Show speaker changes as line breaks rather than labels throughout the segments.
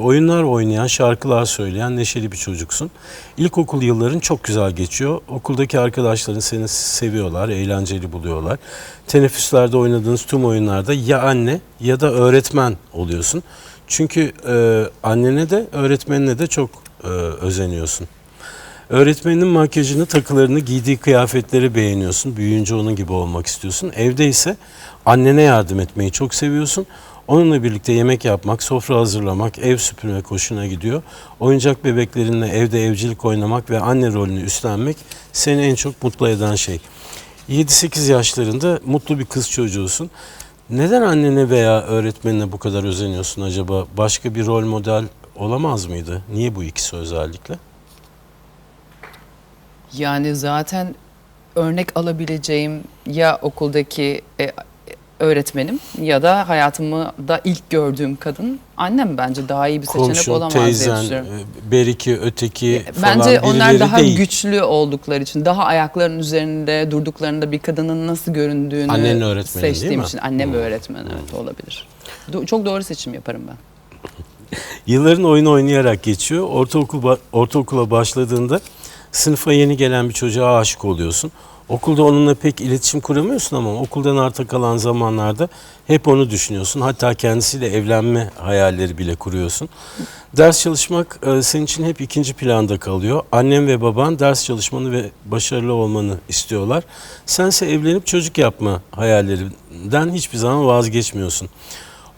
Oyunlar oynayan, şarkılar söyleyen neşeli bir çocuksun. İlkokul yılların çok güzel geçiyor. Okuldaki arkadaşların seni seviyorlar, eğlenceli buluyorlar. Teneffüslerde oynadığınız tüm oyunlarda ya anne ya da öğretmen oluyorsun. Çünkü e, annene de öğretmenine de çok e, özeniyorsun. Öğretmenin makyajını, takılarını, giydiği kıyafetleri beğeniyorsun. Büyüyünce onun gibi olmak istiyorsun. Evde ise annene yardım etmeyi çok seviyorsun. Onunla birlikte yemek yapmak, sofra hazırlamak, ev süpürmek hoşuna gidiyor. Oyuncak bebeklerinle evde evcilik oynamak ve anne rolünü üstlenmek seni en çok mutlu eden şey. 7-8 yaşlarında mutlu bir kız çocuğusun. Neden annene veya öğretmenine bu kadar özeniyorsun acaba? Başka bir rol model olamaz mıydı? Niye bu ikisi özellikle?
Yani zaten örnek alabileceğim ya okuldaki e, öğretmenim ya da hayatımı da ilk gördüğüm kadın annem bence daha iyi bir seçenek
Komşun,
olamaz diye
teyzen,
düşünüyorum.
e, beriki, öteki falan
Bence onlar daha
değil.
güçlü oldukları için, daha ayaklarının üzerinde durduklarında bir kadının nasıl göründüğünü
Annenin öğretmeni değil
seçtiğim
mi?
için annem öğretmen evet olabilir. Do- çok doğru seçim yaparım ben.
Yılların oyun oynayarak geçiyor. Ortaokul ortaokula başladığında sınıfa yeni gelen bir çocuğa aşık oluyorsun. Okulda onunla pek iletişim kuramıyorsun ama okuldan arta kalan zamanlarda hep onu düşünüyorsun. Hatta kendisiyle evlenme hayalleri bile kuruyorsun. Ders çalışmak e, senin için hep ikinci planda kalıyor. Annem ve baban ders çalışmanı ve başarılı olmanı istiyorlar. Sense evlenip çocuk yapma hayallerinden hiçbir zaman vazgeçmiyorsun.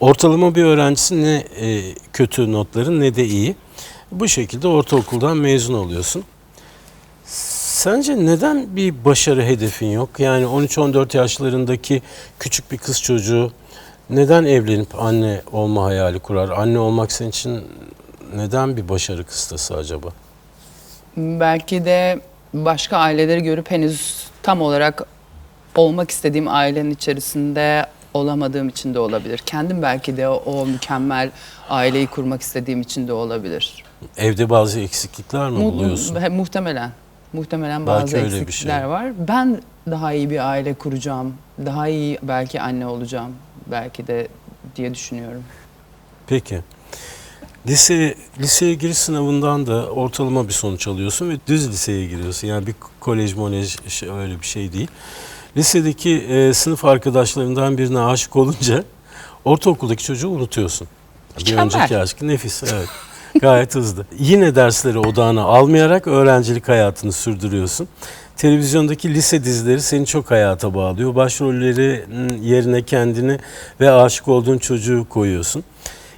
Ortalama bir öğrencisin ne e, kötü notların ne de iyi. Bu şekilde ortaokuldan mezun oluyorsun. Sence neden bir başarı hedefin yok? Yani 13-14 yaşlarındaki küçük bir kız çocuğu neden evlenip anne olma hayali kurar? Anne olmak senin için neden bir başarı kıstası acaba?
Belki de başka aileleri görüp henüz tam olarak olmak istediğim ailenin içerisinde olamadığım için de olabilir. Kendim belki de o, o mükemmel aileyi kurmak istediğim için de olabilir.
Evde bazı eksiklikler mi
Mu-
buluyorsun?
he- muhtemelen. Muhtemelen
Belki
bazı
öyle bir
eksiklikler
şey.
var. Ben daha iyi bir aile kuracağım. Daha iyi belki anne olacağım. Belki de diye düşünüyorum.
Peki. Lise, liseye giriş sınavından da ortalama bir sonuç alıyorsun ve düz liseye giriyorsun. Yani bir kolej molej şey, öyle bir şey değil. Lisedeki e, sınıf arkadaşlarından birine aşık olunca ortaokuldaki çocuğu unutuyorsun. Bir
Mükemmel.
önceki aşkı nefis evet. Gayet hızlı. Yine dersleri odağına almayarak öğrencilik hayatını sürdürüyorsun. Televizyondaki lise dizileri seni çok hayata bağlıyor. Başrolleri yerine kendini ve aşık olduğun çocuğu koyuyorsun.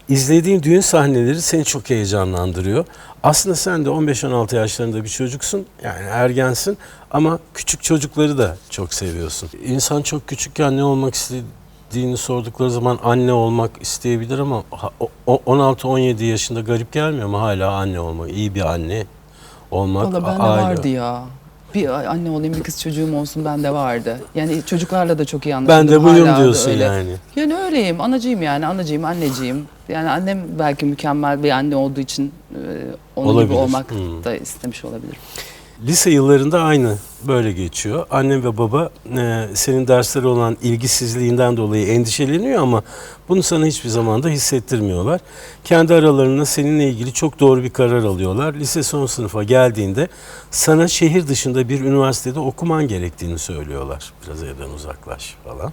İzlediğin düğün sahneleri seni çok heyecanlandırıyor. Aslında sen de 15-16 yaşlarında bir çocuksun. Yani ergensin ama küçük çocukları da çok seviyorsun. İnsan çok küçükken ne olmak istediğini sordukları zaman anne olmak isteyebilir ama ha- o- o- 16-17 yaşında garip gelmiyor mu hala anne olmak? İyi bir anne olmak.
Valla bende
aile-
vardı ya. Bir anne olayım bir kız çocuğum olsun bende vardı. Yani çocuklarla da çok iyi
Ben
anlaşıyordum.
de buyum diyorsun
öyle.
yani.
Yani öyleyim. Anacıyım yani. Anacıyım, anneciyim. Yani annem belki mükemmel bir anne olduğu için e, onun
Olabilir.
gibi olmak
Hmm.
da istemiş olabilir.
Lise yıllarında aynı böyle geçiyor. Annem ve baba e, senin derslere olan ilgisizliğinden dolayı endişeleniyor ama bunu sana hiçbir zaman da hissettirmiyorlar. Kendi aralarında seninle ilgili çok doğru bir karar alıyorlar. Lise son sınıfa geldiğinde sana şehir dışında bir üniversitede okuman gerektiğini söylüyorlar. Biraz evden uzaklaş falan.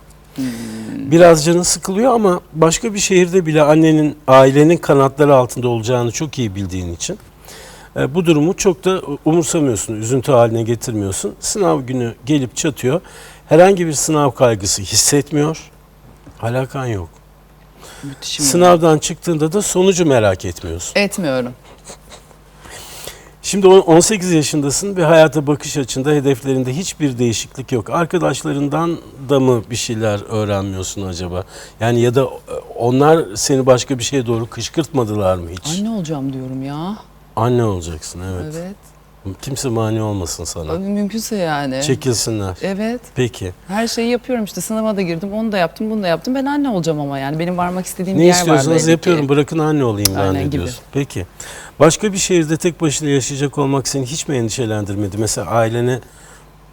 Biraz canın sıkılıyor ama başka bir şehirde bile annenin, ailenin kanatları altında olacağını çok iyi bildiğin için e, bu durumu çok da umursamıyorsun, üzüntü haline getirmiyorsun. Sınav günü gelip çatıyor. Herhangi bir sınav kaygısı hissetmiyor. Alakan yok.
Müthişim.
Sınavdan çıktığında da sonucu merak etmiyorsun.
Etmiyorum.
Şimdi on- 18 yaşındasın ve hayata bakış açında, hedeflerinde hiçbir değişiklik yok. Arkadaşlarından da mı bir şeyler öğrenmiyorsun acaba? Yani ya da e, onlar seni başka bir şeye doğru kışkırtmadılar mı hiç?
Anne olacağım diyorum ya.
Anne olacaksın evet.
Evet.
Kimse mani olmasın sana.
Mümkünse yani.
Çekilsinler.
Evet.
Peki.
Her şeyi yapıyorum işte. Sınava da girdim. Onu da yaptım, bunu da yaptım. Ben anne olacağım ama yani. Benim varmak istediğim
Ne
bir yer var
istiyorsanız
belli ki.
yapıyorum. Bırakın anne olayım ben
Aynen
de
gibi.
diyorsun. Peki. Başka bir şehirde tek başına yaşayacak olmak seni hiç mi endişelendirmedi? Mesela ailene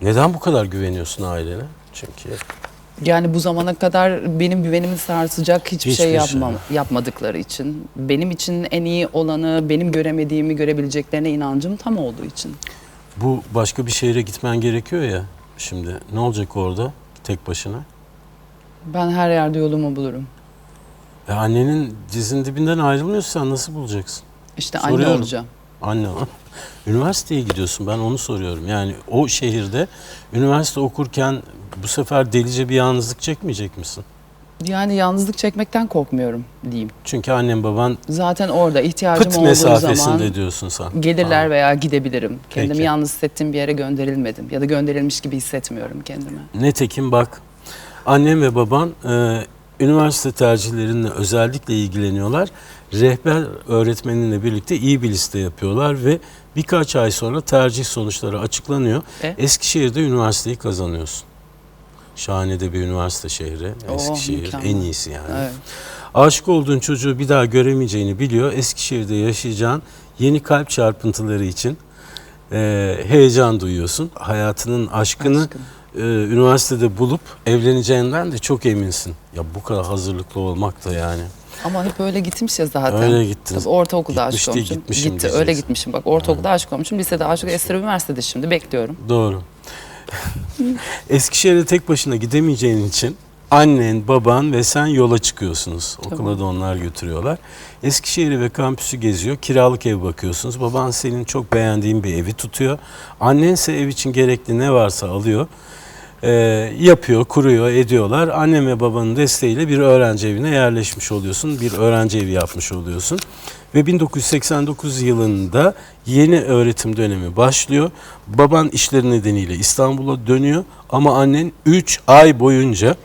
neden bu kadar güveniyorsun ailene? Çünkü
Yani bu zamana kadar benim güvenimi sarsacak hiçbir,
Hiçbir
şey
şey.
yapmam, yapmadıkları için. Benim için en iyi olanı, benim göremediğimi görebileceklerine inancım tam olduğu için.
Bu başka bir şehre gitmen gerekiyor ya şimdi. Ne olacak orada tek başına?
Ben her yerde yolumu bulurum.
E annenin dizin dibinden ayrılmıyorsan nasıl bulacaksın?
İşte anne
Soruyorum.
olacağım.
Anne üniversiteye gidiyorsun ben onu soruyorum. Yani o şehirde üniversite okurken bu sefer delice bir yalnızlık çekmeyecek misin?
Yani yalnızlık çekmekten korkmuyorum diyeyim.
Çünkü annen baban
Zaten orada ihtiyacım
pıt
olduğu
mesafesinde
zaman
diyorsun sen.
gelirler
Ha.
veya gidebilirim. Kendimi
Peki.
yalnız hissettiğim bir yere gönderilmedim. Ya da gönderilmiş gibi hissetmiyorum kendimi.
Netekim bak annem ve baban e, üniversite tercihlerinle özellikle ilgileniyorlar. Rehber öğretmeninle birlikte iyi bir liste yapıyorlar ve birkaç ay sonra tercih sonuçları açıklanıyor.
E?
Eskişehir'de üniversiteyi kazanıyorsun. Şahane de bir üniversite şehri.
Oo,
Eskişehir
mükemmel.
en iyisi yani.
Evet.
Aşık olduğun çocuğu bir daha göremeyeceğini biliyor. Eskişehir'de yaşayacağın yeni kalp çarpıntıları için e, heyecan duyuyorsun. Hayatının aşkını
Aşkım.
E, üniversitede bulup evleneceğinden de çok eminsin. Ya bu kadar hazırlıklı olmak da yani.
Ama hep öyle gitmiş ya zaten.
Öyle gittin.
Tabii ortaokulda
Gitmiş
aşık olmuşum.
gitmişim
Gitti
diyeceksin.
öyle gitmişim bak. Ortaokulda aşık olmuşum. Lisede aşık. Esra üniversitede şimdi bekliyorum.
Doğru. Eskişehir'e tek başına gidemeyeceğin için annen, baban ve sen yola çıkıyorsunuz. Okula da onlar götürüyorlar. Eskişehir'i ve kampüsü geziyor. Kiralık ev bakıyorsunuz. Baban senin çok beğendiğin bir evi tutuyor. Annense ev için gerekli ne varsa alıyor. Ee, yapıyor, kuruyor, ediyorlar. Annem ve babanın desteğiyle bir öğrenci evine yerleşmiş oluyorsun. Bir öğrenci evi yapmış oluyorsun. Ve 1989 yılında yeni öğretim dönemi başlıyor. Baban işleri nedeniyle İstanbul'a dönüyor ama annen 3 ay boyunca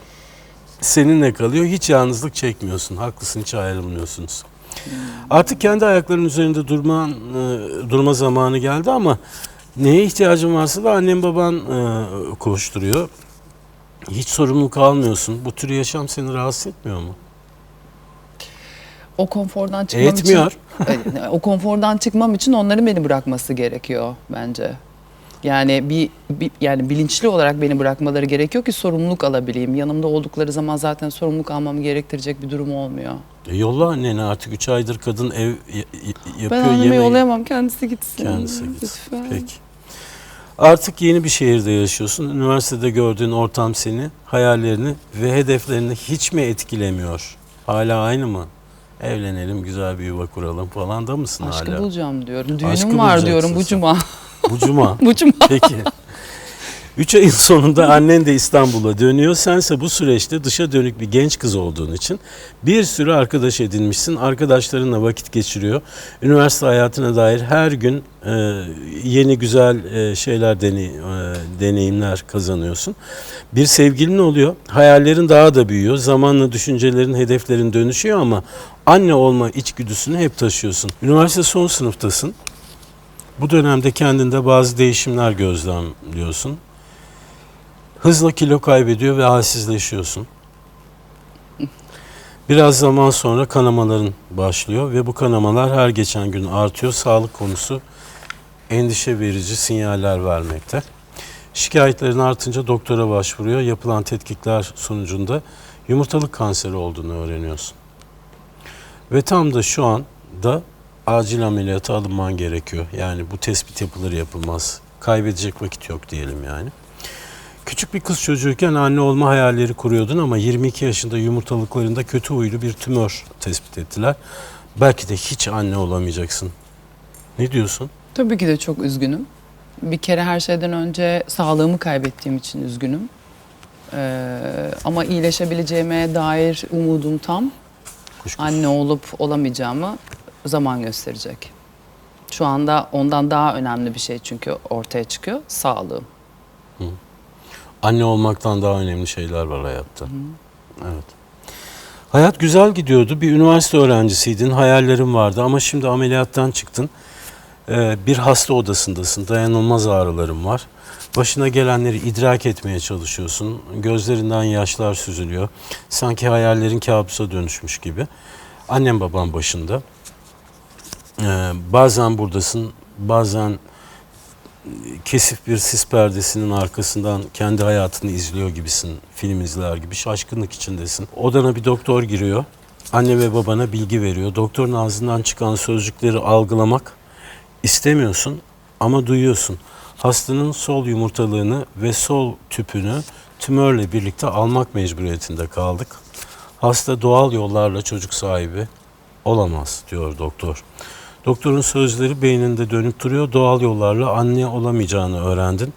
seninle kalıyor. Hiç yalnızlık çekmiyorsun. Haklısın hiç ayrılmıyorsunuz. Artık kendi ayaklarının üzerinde durma, e, durma zamanı geldi ama neye ihtiyacın varsa da annem baban e, koşturuyor. Hiç sorumluluk almıyorsun. Bu tür yaşam seni rahatsız etmiyor mu?
O konfordan çıkmam
Etmiyor.
için o konfordan çıkmam için onların beni bırakması gerekiyor bence. Yani bir, bir- yani bilinçli olarak beni bırakmaları gerekiyor ki sorumluluk alabileyim. Yanımda oldukları zaman zaten sorumluluk almamı gerektirecek bir durum olmuyor.
E, yolla anneni artık 3 aydır kadın ev y- y- yapıyor
ben anneme
yemeği.
yollayamam kendisi gitsin.
Kendisi gitsin.
Lütfen.
Peki. Artık yeni bir şehirde yaşıyorsun. Üniversitede gördüğün ortam seni, hayallerini ve hedeflerini hiç mi etkilemiyor? Hala aynı mı? Evlenelim, güzel bir yuva kuralım falan da mısın
Aşkı
hala?
bulacağım diyorum. Düğünüm
Aşkı
var
bulacaksın
diyorum bu
sen.
cuma.
Bu cuma.
bu cuma.
Peki. Üç ayın sonunda annen de İstanbul'a dönüyor. Sense bu süreçte dışa dönük bir genç kız olduğun için bir sürü arkadaş edinmişsin. Arkadaşlarınla vakit geçiriyor. Üniversite hayatına dair her gün e, yeni güzel e, şeyler deney, e, deneyimler kazanıyorsun. Bir sevgilin oluyor. Hayallerin daha da büyüyor. Zamanla düşüncelerin, hedeflerin dönüşüyor ama anne olma içgüdüsünü hep taşıyorsun. Üniversite son sınıftasın. Bu dönemde kendinde bazı değişimler gözlemliyorsun. Hızla kilo kaybediyor ve halsizleşiyorsun. Biraz zaman sonra kanamaların başlıyor ve bu kanamalar her geçen gün artıyor. Sağlık konusu endişe verici sinyaller vermekte. Şikayetlerin artınca doktora başvuruyor. Yapılan tetkikler sonucunda yumurtalık kanseri olduğunu öğreniyorsun. Ve tam da şu anda acil ameliyata alınman gerekiyor. Yani bu tespit yapılır yapılmaz. Kaybedecek vakit yok diyelim yani. Küçük bir kız çocuğuyken anne olma hayalleri kuruyordun ama 22 yaşında yumurtalıklarında kötü huylu bir tümör tespit ettiler. Belki de hiç anne olamayacaksın. Ne diyorsun?
Tabii ki de çok üzgünüm. Bir kere her şeyden önce sağlığımı kaybettiğim için üzgünüm. Ee, ama iyileşebileceğime dair umudum tam.
Kuşkusuz.
Anne olup olamayacağımı zaman gösterecek. Şu anda ondan daha önemli bir şey çünkü ortaya çıkıyor. Sağlığım.
Anne olmaktan daha önemli şeyler var hayatta. Evet. Hayat güzel gidiyordu. Bir üniversite öğrencisiydin, hayallerin vardı ama şimdi ameliyattan çıktın. Ee, bir hasta odasındasın, dayanılmaz ağrıların var. Başına gelenleri idrak etmeye çalışıyorsun. Gözlerinden yaşlar süzülüyor. Sanki hayallerin kabusa dönüşmüş gibi. Annem babam başında. Ee, bazen buradasın, bazen kesif bir sis perdesinin arkasından kendi hayatını izliyor gibisin. Film izler gibi şaşkınlık içindesin. Odana bir doktor giriyor. Anne ve babana bilgi veriyor. Doktorun ağzından çıkan sözcükleri algılamak istemiyorsun ama duyuyorsun. Hastanın sol yumurtalığını ve sol tüpünü tümörle birlikte almak mecburiyetinde kaldık. Hasta doğal yollarla çocuk sahibi olamaz diyor doktor. Doktorun sözleri beyninde dönüp duruyor. Doğal yollarla anne olamayacağını öğrendin.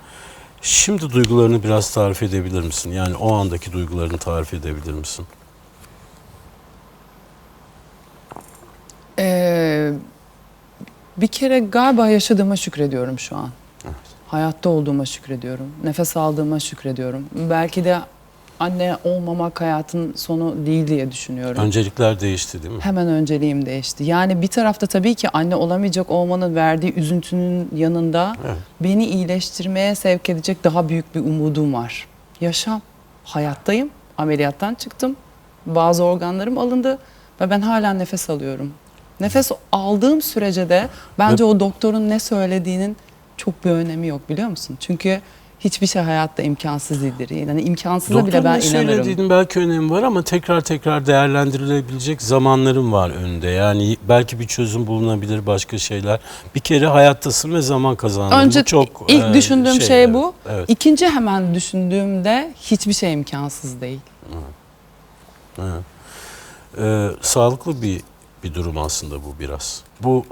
Şimdi duygularını biraz tarif edebilir misin? Yani o andaki duygularını tarif edebilir misin?
Ee, bir kere galiba yaşadığıma şükrediyorum şu an.
Evet.
Hayatta olduğuma şükrediyorum. Nefes aldığıma şükrediyorum. Belki de anne olmamak hayatın sonu değil diye düşünüyorum.
Öncelikler değişti değil mi?
Hemen önceliğim değişti. Yani bir tarafta tabii ki anne olamayacak olmanın verdiği üzüntünün yanında
Evet.
beni iyileştirmeye sevk edecek daha büyük bir umudum var. Yaşam. Hayattayım. Ameliyattan çıktım. Bazı organlarım alındı ve ben hala nefes alıyorum. Nefes aldığım sürece de bence o doktorun ne söylediğinin çok bir önemi yok biliyor musun? Çünkü hiçbir şey hayatta imkansız değildir. Yani imkansıza bile
Doktorun
ben inanırım.
söylediğinin belki önemi var ama tekrar tekrar değerlendirilebilecek zamanlarım var önünde. Yani belki bir çözüm bulunabilir başka şeyler. Bir kere hayattasın ve zaman kazandın.
Önce
bu çok
ilk
e,
düşündüğüm şey,
evet,
bu.
Evet.
İkinci hemen düşündüğümde hiçbir şey imkansız değil.
evet. Ee, sağlıklı bir bir durum aslında bu biraz. Bu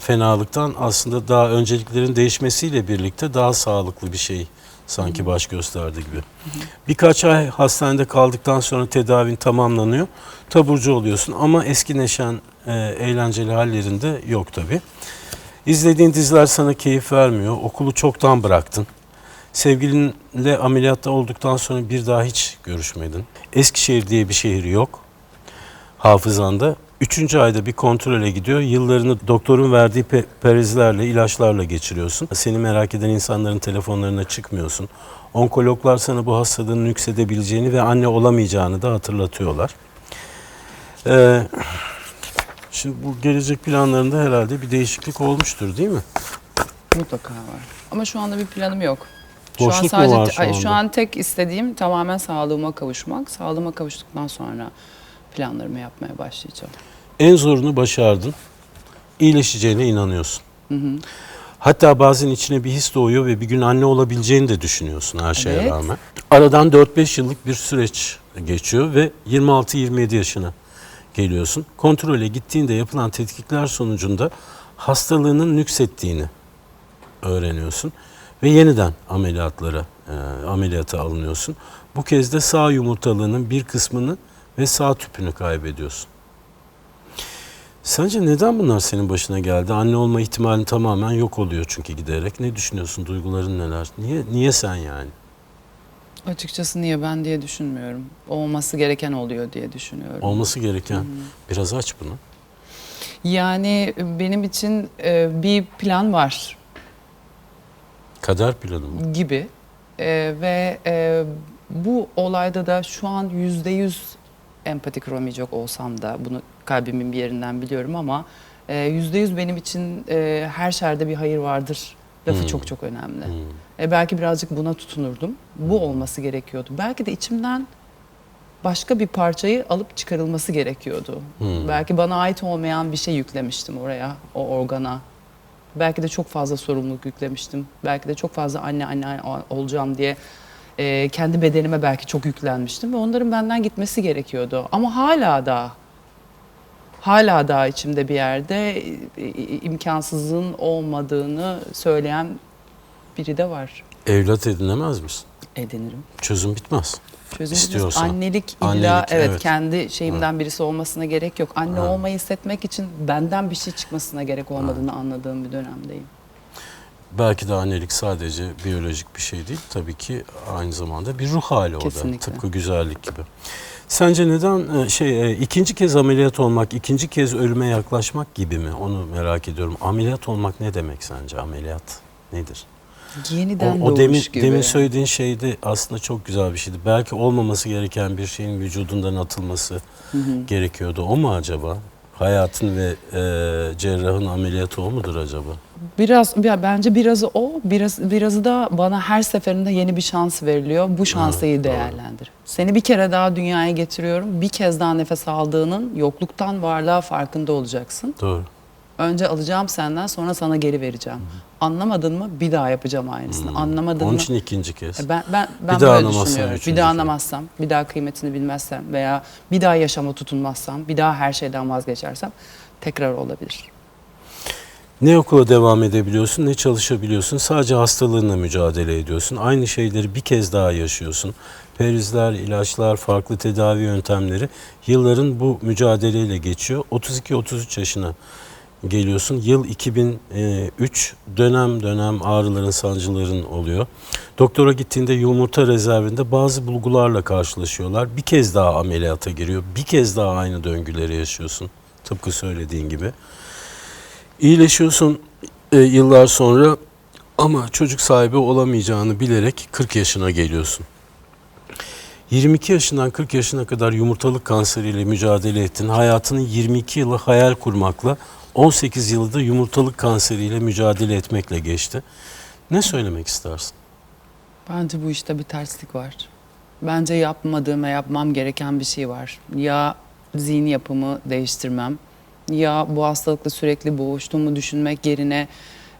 fenalıktan aslında daha önceliklerin değişmesiyle birlikte daha sağlıklı bir şey sanki baş gösterdi gibi. Birkaç ay hastanede kaldıktan sonra tedavin tamamlanıyor. Taburcu oluyorsun ama eski neşen, e, eğlenceli hallerinde yok tabi. İzlediğin diziler sana keyif vermiyor. Okulu çoktan bıraktın. Sevgilinle ameliyatta olduktan sonra bir daha hiç görüşmedin. Eskişehir diye bir şehir yok hafızanda. Üçüncü ayda bir kontrole gidiyor. Yıllarını doktorun verdiği pe- perizlerle, ilaçlarla geçiriyorsun. Seni merak eden insanların telefonlarına çıkmıyorsun. Onkologlar sana bu hastalığın nüksedebileceğini ve anne olamayacağını da hatırlatıyorlar. Ee, şimdi bu gelecek planlarında herhalde bir değişiklik olmuştur değil mi?
Mutlaka var. Ama şu anda bir planım yok.
Boşluk mu
an sadece
var şu
ay,
anda?
şu an tek istediğim tamamen sağlığıma kavuşmak. Sağlığıma kavuştuktan sonra planlarımı yapmaya başlayacağım.
En zorunu başardın. İyileşeceğine inanıyorsun. Hatta bazen içine bir his doğuyor ve bir gün anne olabileceğini de düşünüyorsun her şeye
Evet.
rağmen. Aradan 4-5 yıllık bir süreç geçiyor ve 26-27 yaşına geliyorsun. Kontrole gittiğinde yapılan tetkikler sonucunda hastalığının nüksettiğini öğreniyorsun ve yeniden ameliyatlara e, ameliyata alınıyorsun. Bu kez de sağ yumurtalığının bir kısmını ve sağ tüpünü kaybediyorsun. Sence neden bunlar senin başına geldi? Anne olma ihtimalin tamamen yok oluyor çünkü giderek. Ne düşünüyorsun? Duyguların neler? Niye niye sen yani?
Açıkçası niye ben diye düşünmüyorum. Olması gereken oluyor diye düşünüyorum.
Olması gereken. Biraz aç bunu.
Yani benim için e, bir plan var
Kader planı mı?
gibi E, ve e, bu olayda da şu an yüzde yüz empati kuramayacak olsam da bunu kalbimin bir yerinden biliyorum ama e, yüzde yüz benim için e, her şerde bir hayır vardır lafı
Hmm.
çok çok önemli.
Hmm.
E, belki birazcık buna tutunurdum. Bu olması gerekiyordu. Belki de içimden başka bir parçayı alıp çıkarılması gerekiyordu.
Hmm.
Belki bana ait olmayan bir şey yüklemiştim oraya, o organa. Belki de çok fazla sorumluluk yüklemiştim. Belki de çok fazla anne anne olacağım diye e, kendi bedenime belki çok yüklenmiştim ve onların benden gitmesi gerekiyordu. Ama hala da hala da içimde bir yerde e, e, imkansızlığın olmadığını söyleyen biri de var.
Evlat edinemez misin?
Edinirim.
Çözüm bitmez.
Çözüm
İstiyorsan.
Annelik illa
Annelik,
evet,
evet.
kendi şeyimden birisi olmasına gerek yok. Anne
Ha.
olmayı hissetmek için benden bir şey çıkmasına gerek olmadığını anladığım bir dönemdeyim.
Belki de annelik sadece biyolojik bir şey değil. Tabii ki aynı zamanda bir ruh hali o da.
Kesinlikle.
Tıpkı güzellik gibi. Sence neden e, şey e, ikinci kez ameliyat olmak, ikinci kez ölüme yaklaşmak gibi mi? Onu merak ediyorum. Ameliyat olmak ne demek sence? Ameliyat nedir?
Yeniden
o, o demin,
gibi.
demin söylediğin şey de aslında çok güzel bir şeydi. Belki olmaması gereken bir şeyin vücudundan atılması gerekiyordu. O mu acaba? Hayatın ve e, cerrahın ameliyatı o mudur acaba?
Biraz ya bence birazı o, biraz birazı da bana her seferinde yeni bir şans veriliyor. Bu şansı iyi değerlendir. Seni bir kere daha dünyaya getiriyorum. Bir kez daha nefes aldığının yokluktan varlığa farkında olacaksın.
Doğru.
Önce alacağım senden sonra sana geri vereceğim. Anlamadın mı? Bir daha yapacağım aynısını. Anlamadın
Onun
mı?
için ikinci kez.
E Ben ben ben
daha
böyle
anlamazsan
düşünüyorum.
üçüncü
Bir daha
kez.
anlamazsam, bir daha kıymetini bilmezsem veya bir daha yaşama tutunmazsam, bir daha her şeyden vazgeçersem tekrar olabilir.
Ne okula devam edebiliyorsun ne çalışabiliyorsun. Sadece hastalığınla mücadele ediyorsun. Aynı şeyleri bir kez daha yaşıyorsun. Perizler, ilaçlar, farklı tedavi yöntemleri yılların bu mücadeleyle geçiyor. 32-33 yaşına geliyorsun. Yıl 2003 dönem dönem ağrıların, sancıların oluyor. Doktora gittiğinde yumurta rezervinde bazı bulgularla karşılaşıyorlar. Bir kez daha ameliyata giriyor. Bir kez daha aynı döngüleri yaşıyorsun. Tıpkı söylediğin gibi. İyileşiyorsun e, yıllar sonra ama çocuk sahibi olamayacağını bilerek 40 yaşına geliyorsun. 22 yaşından 40 yaşına kadar yumurtalık kanseriyle mücadele ettin. Hayatının 22 yılı hayal kurmakla, 18 yılı da yumurtalık kanseriyle mücadele etmekle geçti. Ne söylemek istersin?
Bence bu işte bir terslik var. Bence yapmadığım ve yapmam gereken bir şey var. Ya zihin yapımı değiştirmem ya bu hastalıkla sürekli boğuştuğumu düşünmek yerine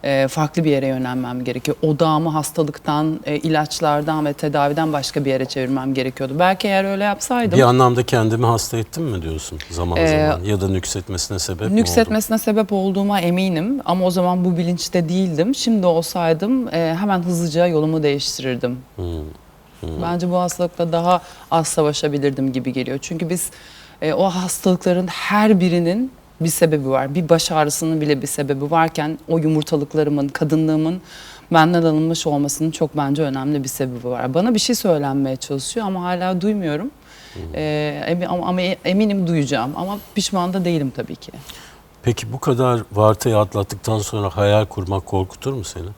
e, farklı bir yere yönelmem gerekiyor. Odağımı hastalıktan, e, ilaçlardan ve tedaviden başka bir yere çevirmem gerekiyordu. Belki eğer öyle yapsaydım
Bir anlamda kendimi hasta ettim mi diyorsun zaman
Ee,
zaman ya da nüksetmesine sebep mi oldum?
Nüksetmesine sebep olduğuma eminim ama o zaman bu bilinçte değildim. Şimdi olsaydım e, hemen hızlıca yolumu değiştirirdim. Bence bu hastalıkla daha az savaşabilirdim gibi geliyor. Çünkü biz e, o hastalıkların her birinin bir sebebi var. Bir baş ağrısının bile bir sebebi varken o yumurtalıklarımın, kadınlığımın benden alınmış olmasının çok bence önemli bir sebebi var. Bana bir şey söylenmeye çalışıyor ama hala duymuyorum. E, emi- ama, ama eminim duyacağım ama pişman da değilim tabii ki.
Peki bu kadar vartayı atlattıktan sonra hayal kurmak korkutur mu seni?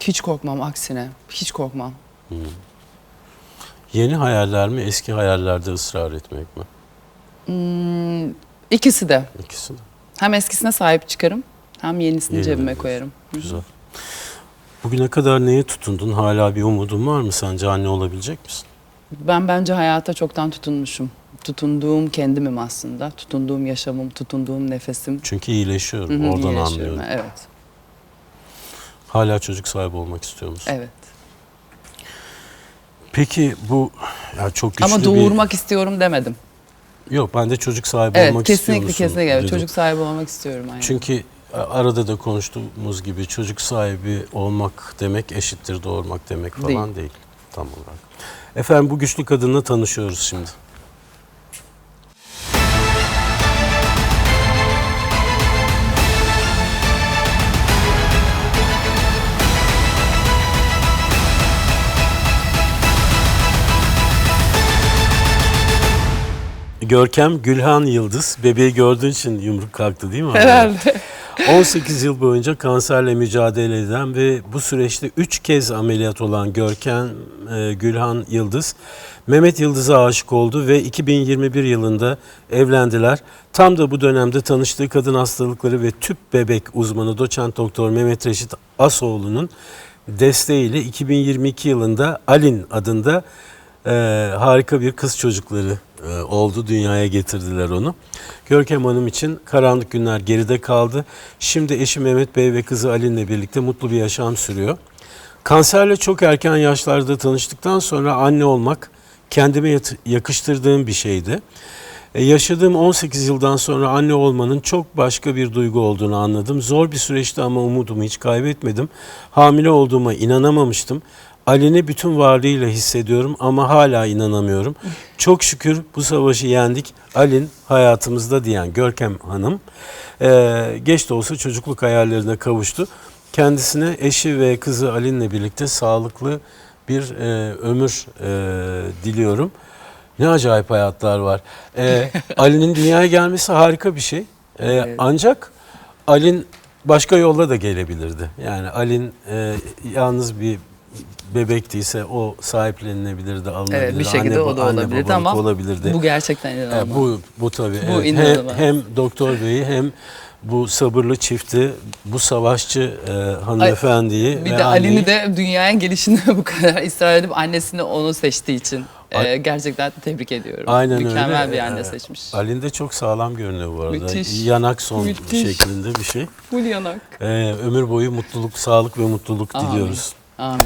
Hiç korkmam aksine. Hiç korkmam.
Yeni hayaller mi, eski hayallerde ısrar etmek mi?
Hmm, ikisi de.
İkisi de.
Hem eskisine sahip çıkarım hem yenisini
Yeni
cebime
diyorsun.
koyarım.
Güzel. Bugüne kadar neye tutundun? Hala bir umudun var mı? Sence anne olabilecek misin?
Ben bence hayata çoktan tutunmuşum. Tutunduğum kendimim aslında. Tutunduğum yaşamım, tutunduğum nefesim.
Çünkü iyileşiyorum.
Hı hı,
Oradan
iyileşiyorum.
anlıyorum.
Evet,
Hala çocuk sahibi olmak istiyor musun?
evet.
Peki bu ya çok güçlü
Ama doğurmak istiyorum demedim.
Yok ben de çocuk sahibi
Evet,
olmak
kesinlikle
musun?
kesinlikle. Evet,
dedim.
çocuk sahibi olmak istiyorum. Aynen.
Çünkü arada da konuştuğumuz gibi çocuk sahibi olmak demek eşittir doğurmak demek falan değil.
Değil.
Tam olarak. Efendim bu güçlü kadınla tanışıyoruz şimdi. Görkem Gülhan Yıldız. Bebeği gördüğün için yumruk kalktı değil mi?
Herhalde.
18 yıl boyunca kanserle mücadele eden ve bu süreçte 3 kez ameliyat olan Görkem e, Gülhan Yıldız, Mehmet Yıldız'a aşık oldu ve 2021 yılında evlendiler. Tam da bu dönemde tanıştığı kadın hastalıkları ve tüp bebek uzmanı doçent doktor Mehmet Reşit Asoğlu'nun desteğiyle 2022 yılında Alin adında e, harika bir kız çocukları oldu. Dünyaya getirdiler onu. Görkem Hanım için karanlık günler geride kaldı. Şimdi eşi Mehmet Bey ve kızı Alin'le birlikte mutlu bir yaşam sürüyor. Kanserle çok erken yaşlarda tanıştıktan sonra anne olmak kendime yakıştırdığım bir şeydi. E, yaşadığım 18 yıldan sonra anne olmanın çok başka bir duygu olduğunu anladım. Zor bir süreçti ama umudumu hiç kaybetmedim. Hamile olduğuma inanamamıştım. Ali'ni bütün varlığıyla hissediyorum ama hala inanamıyorum. Çok şükür bu savaşı yendik. Alin hayatımızda diyen Görkem Hanım e, geç de olsa çocukluk hayallerine kavuştu. Kendisine eşi ve kızı Alin'le birlikte sağlıklı bir e, ömür e, diliyorum. Ne acayip hayatlar var. E, Ali'nin dünyaya gelmesi harika bir şey. E,
Evet.
Ancak Alin başka yolla da gelebilirdi. Yani Alin e, yalnız bir bebek değilse o sahiplenilebilirdi, alınabilirdi.
Evet bir şekilde
Anne-
o da
anne
olabilirdi ama
olabilirdi.
bu gerçekten
E,
inanılmaz.
bu bu tabii.
Bu
evet. Hem,
inanılmaz.
hem doktor beyi hem bu sabırlı çifti, bu savaşçı e, hanımefendiyi
bir
ve
de Ali'ni de dünyaya gelişinde bu kadar ısrar edip annesini onu seçtiği için e, gerçekten tebrik ediyorum.
Aynen
Mükemmel
öyle.
bir anne
Ee,
seçmiş.
Ali'nin de çok sağlam görünüyor bu arada.
Müthiş.
Yanak son
Müthiş.
şeklinde bir şey.
Full yanak.
Ee, ömür boyu mutluluk, sağlık ve mutluluk
Amin.
diliyoruz.
Amin.